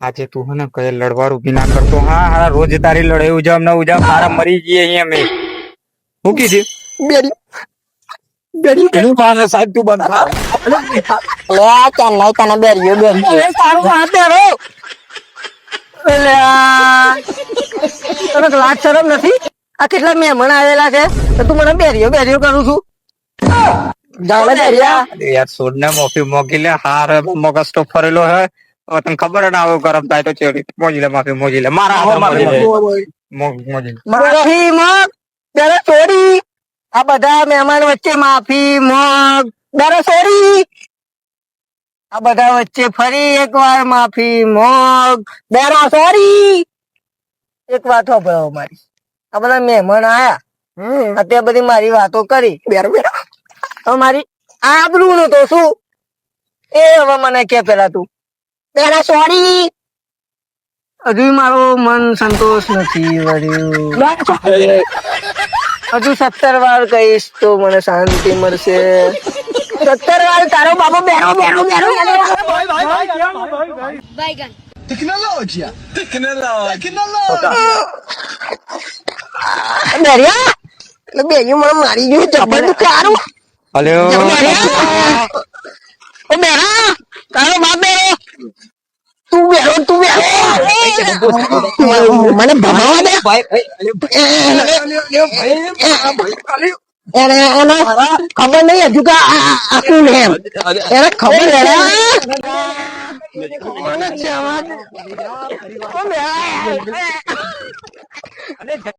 આજે તું હે ને કઈ લડવારું બી ના કરતો. હા હા રોજ તારી લડાઈ ઉજામ ના ઉજામ મારા મરી જઈએ અહીંયા મેં. હું કીધું બેડી. બેડી એનું પાસે સાહેબ તું બના લે આ ચાલ લઈ તને બેરીયો બેરીઓ અરે તારું હાથ ધરો. તને લાજ શરમ નથી? આ કેટલા મહેમાન આવેલા છે? તો તું મને બેરીઓ બેરીઓ કરું છું. જાવ બેરિયા યાર સોડને મોફી મોકી લે. હાર મગજ તો ફરેલો હે. હવે તને ખબર ને આવું ગરમ થાય તો ચેડી. મોજી લે માફી મોજી લે મારા મોજી. માફી મગ ત્યારે સોરી. આ બધા મહેમાન વચ્ચે માફી મગ ત્યારે સોરી. આ બધા વચ્ચે ફરી એકવાર માફી મગ બેરા સોરી. એક વાત સાંભળો મારી. આ બધા મહેમાન આયા. અત્યારે બધી મારી વાતો કરી. બેરો બેરો. હવે મારી આબરૂ નું તો શું? એ હવે મને કે પેલા તું. બેરા સોરી હજુ મારો મન સંતોષ નથી વર્યું હજુ સત્તર વાર કહીશ તો મને શાંતિ મળશે. સત્તર વાર તારો બાબો બેરો બેરો બેરો બેરિયું મને મારી ગયું. જબર કારું હલ્યો ઓ બેરા તારો બાપ બેરો તું બેરો તું બેરો મને ભમાવા દે. એને એને ખબર નહીં હજુ કે આ- આ- આ કોણ હે એમ. એને ખબર. ઓ બેરા